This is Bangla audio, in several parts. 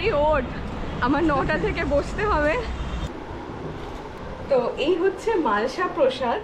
তাড়াতাড়ি ওঠ আমার নটা থেকে বসতে হবে। তো এই হচ্ছে মালসা প্রসাদ।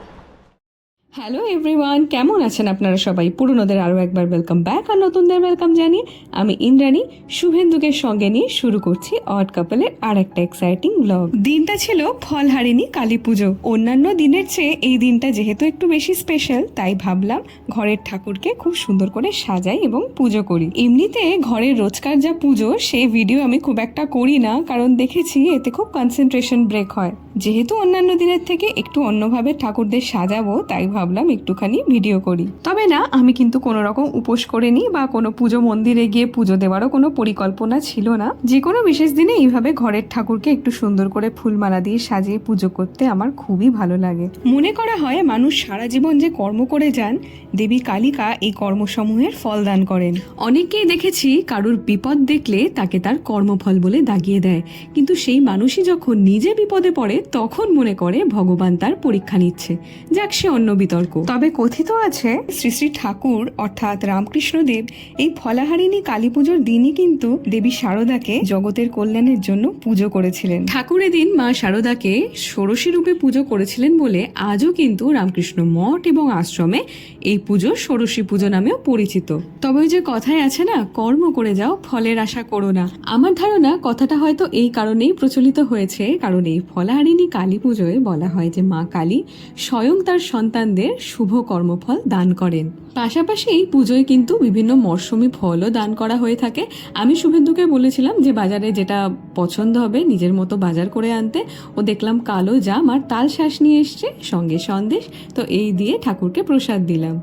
হ্যালো এভরিওয়ান কেমন আছেন আপনারা সবাই? পুরনোদের আরও একবার ওয়েলকাম ব্যাক আর নতুনদের ওয়েলকাম জানিয়ে আমি ইন্দ্রাণী, শুভেন্দুকে সঙ্গে নিয়ে শুরু করছি অড কাপলের আর একটা এক্সাইটিং ব্লগ দিনটা ছিল ফলহারিণী কালী পুজো। অন্যান্য দিনের চেয়ে এই দিনটা যেহেতু একটু বেশি স্পেশাল তাই ভাবলাম ঘরের ঠাকুরকে খুব সুন্দর করে সাজাই এবং পুজো করি। এমনিতে ঘরের রোজকার যা পুজো সেই ভিডিও আমি খুব একটা করি না, কারণ দেখেছি এতে খুব কনসেন্ট্রেশন ব্রেক হয়। যেহেতু অন্যান্য দিনের থেকে একটু অন্যভাবে ঠাকুরদের সাজাবো, তাই ভাবলাম একটুখানি ভিডিও করি। তবে না, আমি কিন্তু কোনো রকম উপোস করিনি বা কোনো পুজো মন্দিরে গিয়ে পুজো দেওয়ারও কোনো পরিকল্পনা ছিল না। যে কোনো বিশেষ দিনে এইভাবে ঘরের ঠাকুরকে একটু সুন্দর করে ফুলমালা দিয়ে সাজিয়ে পুজো করতে আমার খুবই ভালো লাগে। মনে করা হয়, মানুষ সারা জীবন যে কর্ম করে যান, দেবী কালিকা এই কর্মসমূহের ফল দান করেন। অনেককেই দেখেছি কারুর বিপদ দেখলে তাকে তার কর্মফল বলে দাগিয়ে দেয়। কিন্তু সেই মানুষই যখন নিজে বিপদে পড়ে, তখন মনে করে ভগবান তার পরীক্ষা নিচ্ছে। যাক, সে অন্য বিতর্ক তবে কথিত আছে, শ্রী শ্রী ঠাকুর অর্থাৎ রামকৃষ্ণ দেব এই ফলাহারিণী কালী পুজোর দিনই কিন্তু দেবী শারদাকে জগতের কল্যাণের জন্য পুজো করেছিলেন। ঠাকুরের দিন মা শারদাকে ষোড়শী রূপে পুজো করেছিলেন বলে আজও কিন্তু রামকৃষ্ণ মঠ এবং আশ্রমে এই পুজো ষোড়শী পুজো নামেও পরিচিত। তবে ওই যে কথায় আছে না, কর্ম করে যাও, ফলের আশা করো না। আমার ধারণা কথাটা হয়তো এই কারণেই প্রচলিত হয়েছে, কারণ এই ফলাহারিণী কালী পুজোয় বলা হয় যে মা কালী স্বয়ং তার সন্তানদের শুভ কর্মফল দান করেন। পাশাপাশি এই পুজোয় কিন্তু বিভিন্ন মরশুমি ফলও দান করা হয়ে থাকে। আমি শুভেন্দুকে বলেছিলাম যে বাজারে যেটা পছন্দ হবে নিজের মতো বাজার করে আনতে, ও দেখলাম কালো জাম আর তাল শ্বাস নিয়ে এসছে সঙ্গে সন্দেশ, তো এই দিয়ে ঠাকুরকে প্রসাদ দিলাম।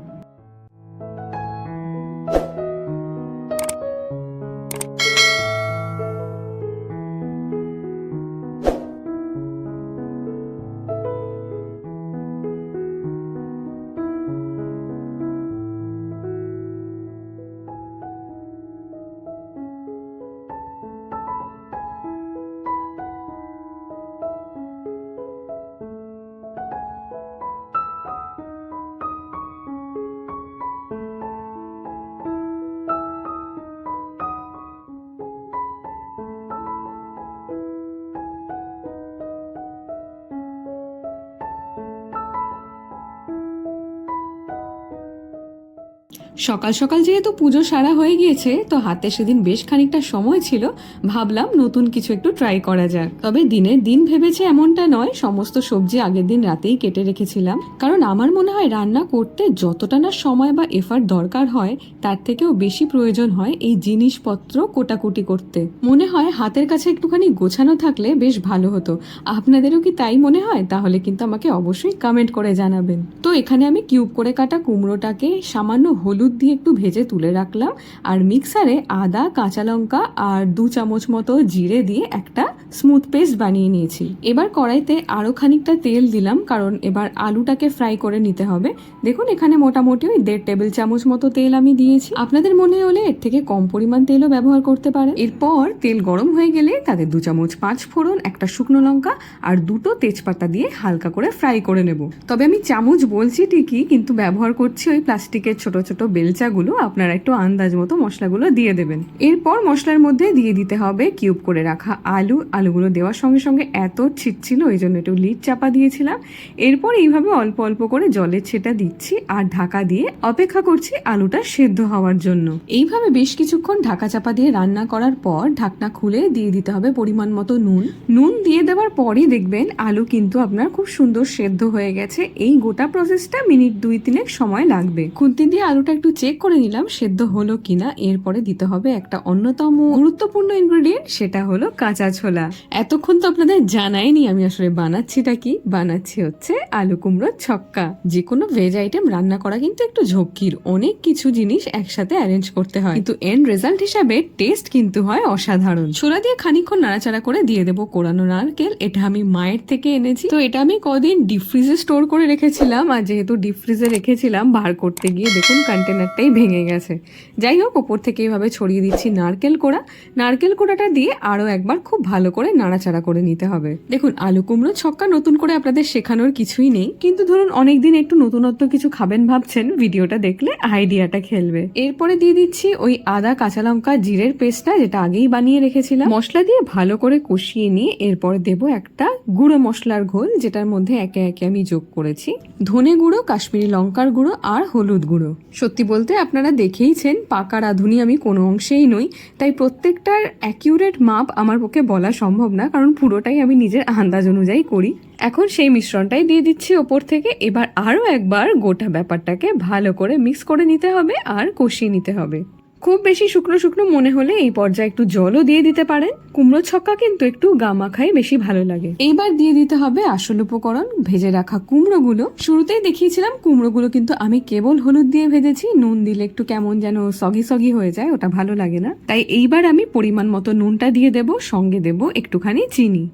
সকাল সকাল যেহেতু পুজো সারা হয়ে গিয়েছে, তো হাতে সেদিন বেশ খানিকটা সময় ছিল। ভাবলাম নতুন কিছু একটু ট্রাই করা যাক। তবে দিনের দিন ভেবেছে এমনটা নয়, সমস্ত সবজি আগের দিন রাতেই কেটে রেখেছিলাম। কারণ আমার মনে হয় রান্না করতে যতটা না সময় বা এফার্ট দরকার হয়, তার থেকেও বেশি প্রয়োজন হয় এই জিনিসপত্র কোটাকুটি করতে। মনে হয় হাতের কাছে একটুখানি গোছানো থাকলে বেশ ভালো হতো। আপনাদেরও কি তাই মনে হয়? তাহলে কিন্তু আমাকে অবশ্যই কমেন্ট করে জানাবেন। তো এখানে আমি কিউব করে কাটা কুমড়োটাকে সামান্য হলুদ দিয়ে একটু ভেজে তুলে রাখলাম আর মিক্সারে আদা, কাঁচা লঙ্কা আর দু চামচ মতো জিরে দিয়ে একটা স্মুথ পেস্ট বানিয়ে নিয়েছি। এবার কড়াইতে আরও খানিকটা তেল দিলাম, কারণ এবার আলুটাকে ফ্রাই করে নিতে হবে। দেখুন, এখানে মোটামুটি ওই দেড় টেবিল চামচ মতো তেল আমি দিয়েছি। আপনাদের মনে হলে এর থেকে কম পরিমাণ তেলও ব্যবহার করতে পারে। এরপর তেল গরম হয়ে গেলে তাতে দু চামচ পাঁচ ফোড়ন, একটা শুকনো লঙ্কা আর দুটো তেজপাতা দিয়ে হালকা করে ফ্রাই করে নেব। তবে আমি চামচ বলছি ঠিকই, কিন্তু ব্যবহার করছি ওই প্লাস্টিকের ছোট ছোট বেলচাগুলো আপনারা একটু আন্দাজ মতো মশলাগুলো দিয়ে দেবেন। এরপর মশলার মধ্যে দিয়ে দিতে হবে কিউব করে রাখা আলু। আলুগুলো দেওয়ার সঙ্গে সঙ্গে এত ছিটছিল ওই জন্য একটু লিড চাপা দিয়েছিলাম। এরপর এইভাবে অল্প অল্প করে জলের ছেটা দিচ্ছি আর ঢাকা দিয়ে অপেক্ষা করছি আলুটা সেদ্ধ হওয়ার জন্য। এইভাবে বেশ কিছুক্ষণ ঢাকা চাপা দিয়ে রান্না করার পর ঢাকনা খুলে দিয়ে দিতে হবে পরিমাণ মতো নুন। নুন দিয়ে দেওয়ার পরই দেখবেন আলু কিন্তু আপনার খুব সুন্দর সেদ্ধ হয়ে গেছে। এই গোটা প্রসেসটা মিনিট দুই তিনেক সময় লাগবে। খুন্তি দিয়ে আলুটা একটু চেক করে নিলাম, সেদ্ধ হলো কিনা। এরপরে দিতে হবে একটা অন্যতম গুরুত্বপূর্ণ ইনগ্রেডিয়েন্ট সেটা হলো কাঁচা ছোলা। এতক্ষণ তো আপনাদের জানাইনি আমি আসলে বানাচ্ছিটা কি। বানাচ্ছি হচ্ছে আলু কুমড়ো ছক্কা। যে কোনো ভেজ আইটেম রান্না করা কিন্তু একটু ঝক্কির। অনেক কিছু জিনিস একসাথে অ্যারেঞ্জ করতে হয়। কিন্তু এন্ড রেজাল্ট হিসাবে টেস্ট কিন্তু হয় অসাধারণ। ছোলা দিয়ে খানিকক্ষণ নাড়াচাড়া করে দিয়ে দেবো কোরানো নারকেল। এটা আমি মায়ের থেকে এনেছি। তো এটা আমি কদিন ডিপ ফ্রিজে স্টোর করে রেখেছিলাম। আর যেহেতু ডিপ ফ্রিজে রেখেছিলাম, বার করতে গিয়ে দেখুন কন্টেনার কন্টেনারটাই ভেঙে গেছে। যাই হোক, ওপর থেকে এইভাবে ছড়িয়ে দিচ্ছি নারকেল কোড়া। নারকেল কোড়াটা দিয়ে আরও একবার খুব ভালো করে নাড়াচাড়া করে নিতে হবে। দেখুন, আলু কুমড়ো ছক্কা নতুন করে আপনাদের শেখানোর কিছুই নেই। কিন্তু ধরুন, অনেকদিন একটু নতুনত্ব কিছু খাবেন ভাবছেন, ভিডিওটা দেখলে আইডিয়াটা খেলবে। এরপরে দিয়ে দিচ্ছি ওই আদা কাঁচা লঙ্কা জিরের পেস্টটা, যেটা আগেই বানিয়ে রেখেছিলাম। মশলা দিয়ে ভালো করে কষিয়ে নিয়ে এরপরে দেব একটা গুঁড়ো মশলার ঘোল, যেটার মধ্যে একে একে আমি যোগ করেছি। ধনে গুঁড়ো, কাশ্মীরি লঙ্কার গুঁড়ো আর হলুদ গুঁড়ো। সত্যি বলতে আপনারা দেখেইছেন, পাকা রাঁধুনি আমি কোনো অংশেই নই, তাই প্রত্যেকটার অ্যাকিউরেট মাপ আমার পক্ষে বলা সম্ভব না, কারণ পুরোটাই আমি নিজের আন্দাজ অনুযায়ী করি। এখন সেই মিশ্রণটাই দিয়ে দিচ্ছি ওপর থেকে, এবার আরও একবার গোটা ব্যাপারটাকে ভালো করে মিক্স করে নিতে হবে আর কষিয়ে নিতে হবে। খুব বেশি শুকনো শুকনো মনে হলে এই পর্যায়ে একটু জলও দিয়ে দিতে পারেন। কুমড়ো ছক্কা কিন্তু একটু গামাখাই বেশি ভালো লাগে। এইবার দিয়ে দিতে হবে আসল উপকরণ, ভেজে রাখা কুমড়োগুলো। শুরুতেই দেখিয়েছিলাম কুমড়োগুলো কিন্তু আমি কেবল হলুদ দিয়ে ভেজেছি, নুন দিলে একটু কেমন যেন সগি সগি হয়ে যায়, ওটা ভালো লাগে না। তাই এইবার আমি পরিমাণ মতো নুনটা দিয়ে দেব, সঙ্গে দেব একটুখানি চিনি।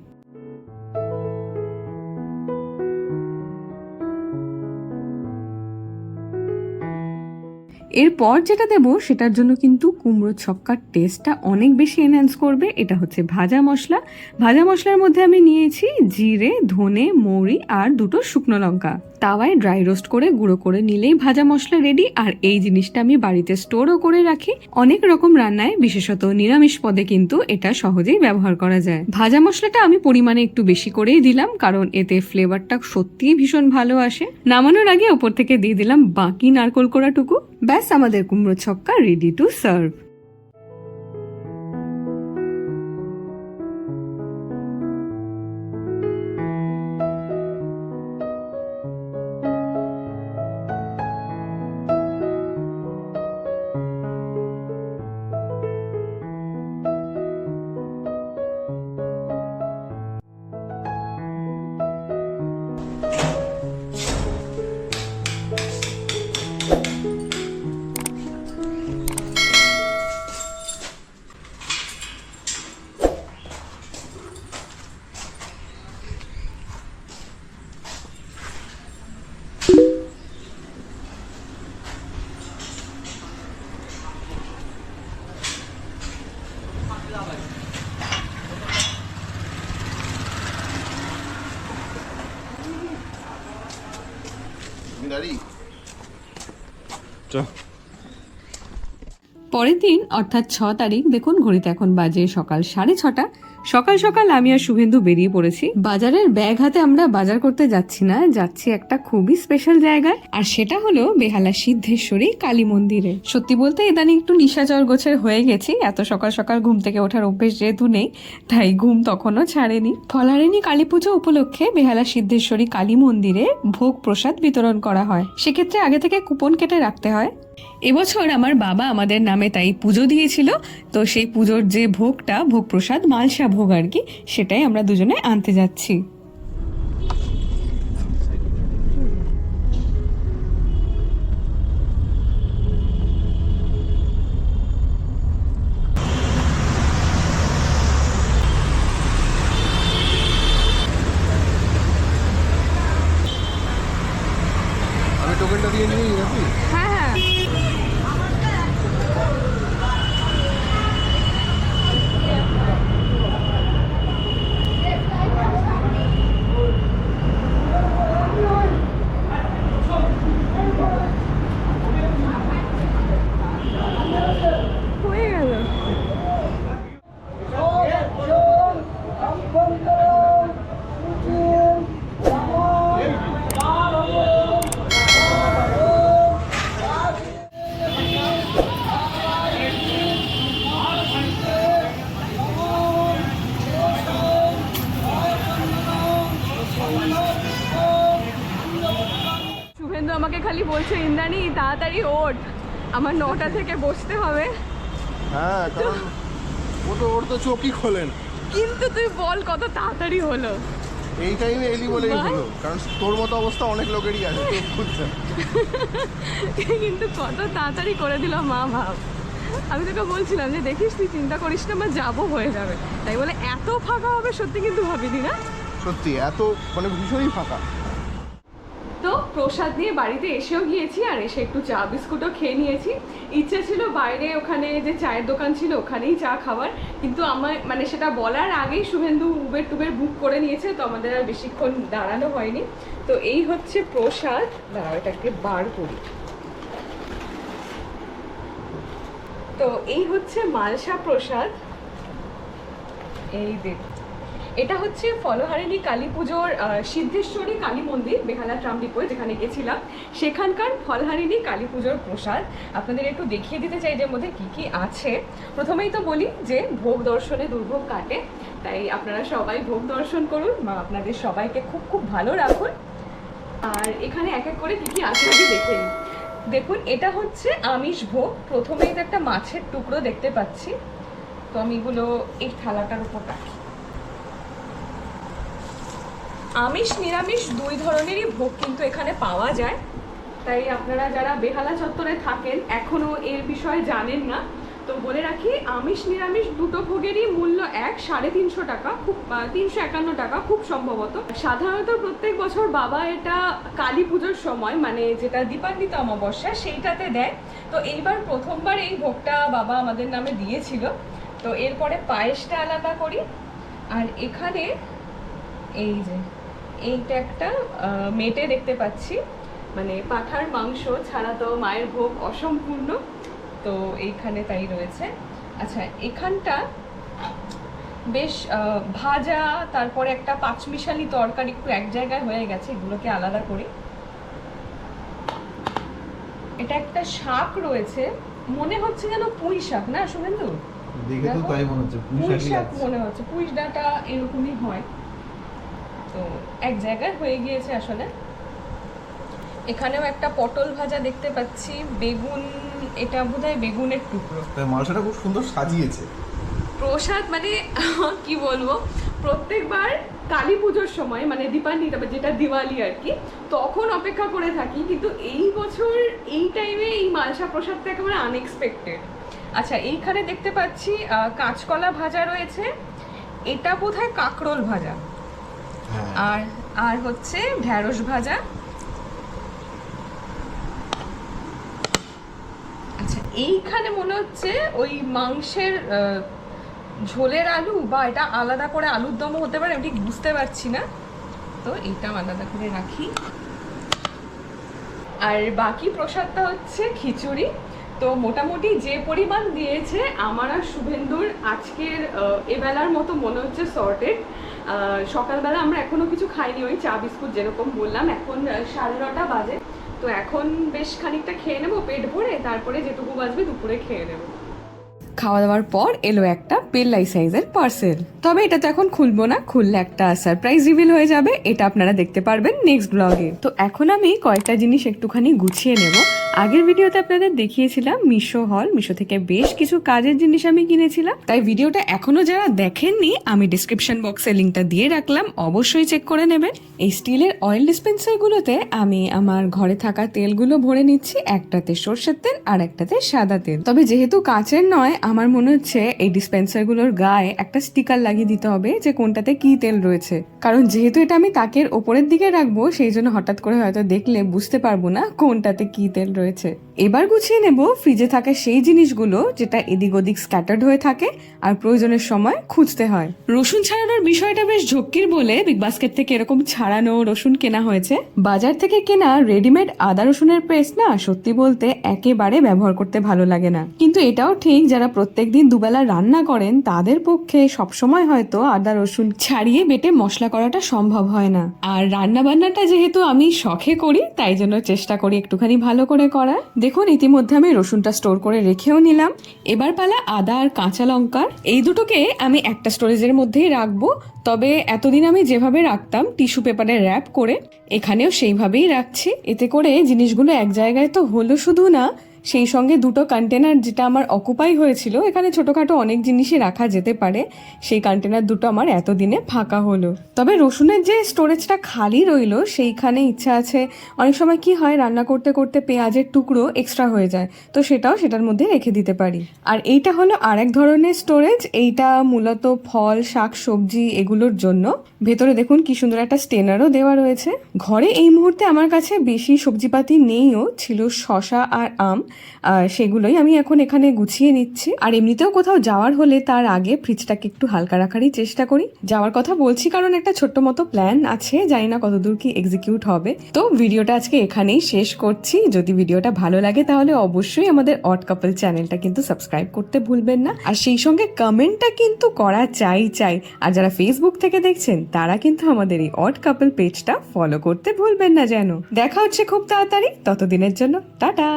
এরপর যেটা দেব সেটার জন্য কিন্তু কুমড়ো ছক্কার টেস্টটা অনেক বেশি এনহ্যান্স করবে। এটা হচ্ছে ভাজা মশলা। ভাজা মশলার মধ্যে আমি নিয়েছি জিরে, ধনে, মৌরি আর দুটো শুকনো লঙ্কা। তাওয়ায় ড্রাই রোস্ট করে গুঁড়ো করে নিলেই ভাজা মশলা রেডি আর এই জিনিসটা আমি বাড়িতে স্টোরও করে রাখি। অনেক রকম রান্নায়, বিশেষত নিরামিষ পদে কিন্তু এটা সহজেই ব্যবহার করা যায়। ভাজা মশলাটা আমি পরিমাণে একটু বেশি করেই দিলাম কারণ এতে ফ্লেভারটা সত্যিই ভীষণ ভালো আসে। নামানোর আগে ওপর থেকে দিয়ে দিলাম বাকি নারকোল কোড়াটুকু। ব্যাস আমাদের কুমড়ো ছক্কা রেডি টু সার্ভ পরের দিন অর্থাৎ ছ তারিখ দেখুন ঘড়িতে এখন বাজে সকাল সাড়ে ছটা। সকাল সকাল আমি আর শুভেন্দু বেরিয়ে পড়েছি। বাজারের ব্যাগ হাতে আমরা বাজার করতে যাচ্ছি না, যাচ্ছি একটা খুবই স্পেশাল জায়গায়, আর সেটা হলো বেহালা সিদ্ধেশ্বরী কালী মন্দিরে। সত্যি বলতে ইদানিং একটু নিশাচর গোছের হয়ে গেছি, এত সকাল সকাল ঘুম থেকে ওঠার অভ্যেস যেহেতু নেই, তাই ঘুম তখনও ছাড়েনি। ফলারিনী কালী পুজো উপলক্ষে বেহালা সিদ্ধেশ্বরী কালী মন্দিরে ভোগ প্রসাদ বিতরণ করা হয়। সেক্ষেত্রে আগে থেকে কুপন কেটে রাখতে হয়। এবছর আমার বাবা আমাদের নামে তাই পুজো দিয়েছিল, তো সেই পুজোর যে ভোগটা ভোগ প্রসাদ মালসা ভোগ আর কি, সেটাই আমরা দুজনে আনতে যাচ্ছি আমি টোকেনটা দিয়ে নিই নাকি হ্যাঁ হয়ে গেল শুভেন্দু আমাকে খালি বলছে ইন্দ্রাণী তাড়াতাড়ি ওঠ আমার নটা থেকে বসতে হবে। হ্যাঁ কারণ ও তো ওর তো চোখই খোলেন কিন্তু তুই বল কত তাড়াতাড়ি হলো। এই টাইমে এলি বলেই হলো কারণ তোর মতো অবস্থা অনেক লোকেরই আছে। কিন্তু কত তাড়াতাড়ি করে দিল মা ভাব। আমি তোকে বলছিলাম যে দেখিস তুই চিন্তা করিস না আমার যাব হয়ে যাবে। তাই বলে এত ফাঁকা হবে সত্যি কিন্তু ভাবিনি না? সত্যি এত মানে ভীষণই ফাঁকা। প্রসাদ নিয়ে বাড়িতে এসেও গিয়েছি আর এসে একটু চা, বিস্কুটও খেয়ে নিয়েছি। ইচ্ছে ছিল বাইরে ওখানে যে চায়ের দোকান ছিল, ওখানেই চা খাবার কিন্তু আমার মানে সেটা বলার আগেই শুভেন্দু উবের টুবের বুক করে নিয়েছে, তো আমাদের আর বেশিক্ষণ দাঁড়ানো হয়নি। তো এই হচ্ছে প্রসাদ। দাঁড়াও এটাকে বার করি। তো এই হচ্ছে মালসা প্রসাদ। এই দেখ এটা হচ্ছে ফলহারিণী কালী পুজোর সিদ্ধেশ্বরী কালী মন্দির, বেহালা ট্রাম ডিপোয় যেখানে গেছিলাম। সেখানকার ফলহারিণী কালী পুজোর প্রসাদ আপনাদের একটু দেখিয়ে দিতে চাই যে মধ্যে কি কি আছে। প্রথমেই তো বলি যে ভোগ দর্শনে দুর্ভোগ কাটে, তাই আপনারা সবাই ভোগ দর্শন করুন, মা আপনাদের সবাইকে খুব খুব ভালো রাখুন। আর এখানে এক এক করে কি কি আছে আগে দেখে নিই। দেখুন, এটা হচ্ছে আমিষ ভোগ প্রথমেই তো একটা মাছের টুকরো দেখতে পাচ্ছি। তো আমি এগুলো এই থালাটার উপর রাখি। আমিষ, নিরামিষ দুই ধরনেরই ভোগ কিন্তু এখানে পাওয়া যায়। তাই আপনারা যারা বেহালা চত্বরে থাকেন এখনও এর বিষয়ে জানেন না। তো বলে রাখি, আমিষ, নিরামিষ দুটো ভোগেরই মূল্য এক, সাড়ে তিনশো টাকা, খুব তিনশো একান্ন টাকা, খুব সম্ভবত। সাধারণত প্রত্যেক বছর বাবা এটা কালী পুজোর সময় মানে যেটা দীপান্বিত অমাবস্যা, সেইটাতে দেয়। তো এইবার প্রথমবার এই ভোগটা বাবা আমাদের নামে দিয়েছিল। তো এরপরে পায়েসটা আলাদা করি। আর এখানে এই যে এইটা একটা মেটে দেখতে পাচ্ছি। মানে পাঠার মাংস ছাড়া তো মায়ের ভোগ অসম্পূর্ণ। তো এইখানে তাই রয়েছে। আচ্ছা এখানটা বেশ ভাজা তারপরে একটা পাঁচমিশালি তরকারি একটু এক জায়গায় হয়ে গেছে এগুলোকে আলাদা করি। এটা একটা শাক রয়েছে। মনে হচ্ছে যেন পুঁই শাক না শুভেন্দু দেখে তো তাই মনে হচ্ছে পুঁই শাক মনে হচ্ছে। পুঁই ডাঁটা এরকমই হয়। তো এক জায়গায় হয়ে গিয়েছে আসলে। এখানেও একটা পটল ভাজা দেখতে পাচ্ছি বেগুন এটা বোধহয় বেগুনের টুকরো। তাই মালসাটা খুব সুন্দর সাজিয়েছে। প্রসাদ মানে কি বলব প্রত্যেকবার কালী পুজোর সময় মানে তারপর যেটা দিওয়ালি আর কি তখন অপেক্ষা করে থাকি কিন্তু এই বছর এই টাইমে এই মালসা প্রসাদটা একেবারে আনএক্সপেক্টেড আচ্ছা এইখানে দেখতে পাচ্ছি কাঁচকলা ভাজা রয়েছে। এটা বোধহয় কাঁকরোল ভাজা। আর আর হচ্ছে ঢ্যাঁড়স ভাজা। আচ্ছা এইখানে মনে হচ্ছে ওই মাংসের ঝোলের আলু বা এটা আলাদা করে আলুর দমও হতে পারে, আমি ঠিক বুঝতে পারছি না। তো এটা আলাদা করে রাখি। আর বাকি প্রসাদটা হচ্ছে খিচুড়ি। তো মোটামুটি যে পরিমাণ দিয়েছে, আমার আর শুভেন্দুর আজকের এবেলার মতো মনে হচ্ছে সর্টেড সকালবেলা আমরা এখনও কিছু খাইনি, ওই চা বিস্কুট যেরকম বললাম। এখন সাড়ে নটা বাজে। তো এখন বেশ খানিকটা খেয়ে নেব, পেট ভরে, তারপরে যেটুকু বাজবে দুপুরে খেয়ে নেব। খাওয়া দাওয়ার পর এলো একটা পেল্লাই সাইজের পার্সেল। তবে এটা তো এখন খুলবো না, খুললে একটা সারপ্রাইজ রিভিল হয়ে যাবে, এটা আপনারা দেখতে পারবেন নেক্সট ব্লগে তো এখন আমি কয়েকটা জিনিস একটুখানি গুছিয়ে নেব। আগের ভিডিওতে আপনাদের দেখিয়েছিলাম মিশো হল মিশো থেকে বেশ কিছু কাজের জিনিস আমি কিনেছিলাম। তাই ভিডিওটা এখনও যারা দেখেননি, আমি ডিসক্রিপশন বক্সে লিঙ্কটা দিয়ে রাখলাম, অবশ্যই চেক করে নেবেন। এই স্টিলের অয়েল ডিসপেন্সারগুলোতে আমি আমার ঘরে থাকা তেলগুলো ভরে নিচ্ছি, একটাতে সর্ষের তেল আর একটাতে সাদা তেল। তবে যেহেতু কাচের নয় আমার মনে হচ্ছে এই ডিসপেন্সারগুলোর গায়ে একটা স্টিকার লাগিয়ে দিতে হবে যে কোনটাতে কি তেল রয়েছে। কারণ যেহেতু এটা আমি তাকের ওপরের দিকে রাখব, সেই জন্য হঠাৎ করে হয়তো দেখলে বুঝতে পারব না কোনটাতে কি তেল রয়েছে। এবার গুছিয়ে নেব ফ্রিজে থাকা সেই জিনিসগুলো যেটা এদিক ওদিক স্ক্যাটার্ড হয়ে থাকে আর প্রয়োজনের সময় খুঁজতে হয়। রসুন ছাড়ানোর বিষয়টা বেশ ঝক্কির বলে বিগ বাস্কেট থেকে এরকম ছাড়ানো রসুন কেনা হয়েছে। বাজার থেকে কেনা রেডিমেড আদা রসুনের পেস্ট না সত্যি বলতে একেবারে ব্যবহার করতে ভালো লাগে না। কিন্তু এটাও ঠিক যারা প্রত্যেকদিন দুবেলা রান্না করেন, তাদের পক্ষে সবসময় হয়তো আদা রসুন ছাড়িয়ে বেটে মশলা করাটা সম্ভব হয় না। আর রান্না বান্নাটা যেহেতু আমি শখে করি, তাই জন্য চেষ্টা করি একটুখানি ভালো করে করার। দেখুন, ইতিমধ্যে আমি রসুনটা স্টোর করে রেখেও নিলাম। এবার পালা আদা আর কাঁচা লঙ্কার। এই দুটোকে আমি একটা স্টোরেজের মধ্যেই রাখব। তবে এতদিন আমি যেভাবে রাখতাম টিস্যু পেপারে র্যাপ করে, এখানেও সেইভাবেই রাখছি। এতে করে জিনিসগুলো এক জায়গায় তো হলো শুধু না সেই সঙ্গে দুটো কন্টেনার যেটা আমার অকুপাই হয়েছিল, এখানে ছোটোখাটো অনেক জিনিসই রাখা যেতে পারে। সেই কন্টেনার দুটো আমার এতদিনে ফাঁকা হলো। তবে রসুনের যে স্টোরেজটা খালি রইল, সেইখানে ইচ্ছা আছে, অনেক সময় কি হয়, রান্না করতে করতে পেঁয়াজের টুকরো এক্সট্রা হয়ে যায়, তো সেটাও সেটার মধ্যে রেখে দিতে পারি। আর এইটা হলো আরেক ধরনের স্টোরেজ এইটা মূলত ফল, শাক, সবজি এগুলোর জন্য। ভেতরে দেখুন কি সুন্দর একটা স্টেনারও দেওয়া রয়েছে। ঘরে এই মুহূর্তে আমার কাছে বেশি সবজিপাতি নেইও, ছিল শশা আর আম। সেগুলোই আমি এখন এখানে গুছিয়ে নিচ্ছি। আর এমনিতেও কোথাও যাওয়ার হলে তার আগে ফ্রিজটাকে একটু হালকা রাখারই চেষ্টা করি। যাওয়ার কথা বলছি কারণ একটা ছোট্ট মতো প্ল্যান আছে, জানি না কতদূর কি এক্সিকিউট হবে। তো ভিডিওটা আজকে এখানেই শেষ করছি। যদি ভিডিওটা ভালো লাগে তাহলে অবশ্যই আমাদের অট কাপল চ্যানেলটা কিন্তু সাবস্ক্রাইব করতে ভুলবেন না। আর সেই সঙ্গে কমেন্টটা কিন্তু করা চাই চাই। আর যারা ফেসবুক থেকে দেখছেন, তারা কিন্তু আমাদের এই অট কাপল পেজটা ফলো করতে ভুলবেন না যেন। দেখা হচ্ছে খুব তাড়াতাড়ি। ততদিনের জন্য, টাটা!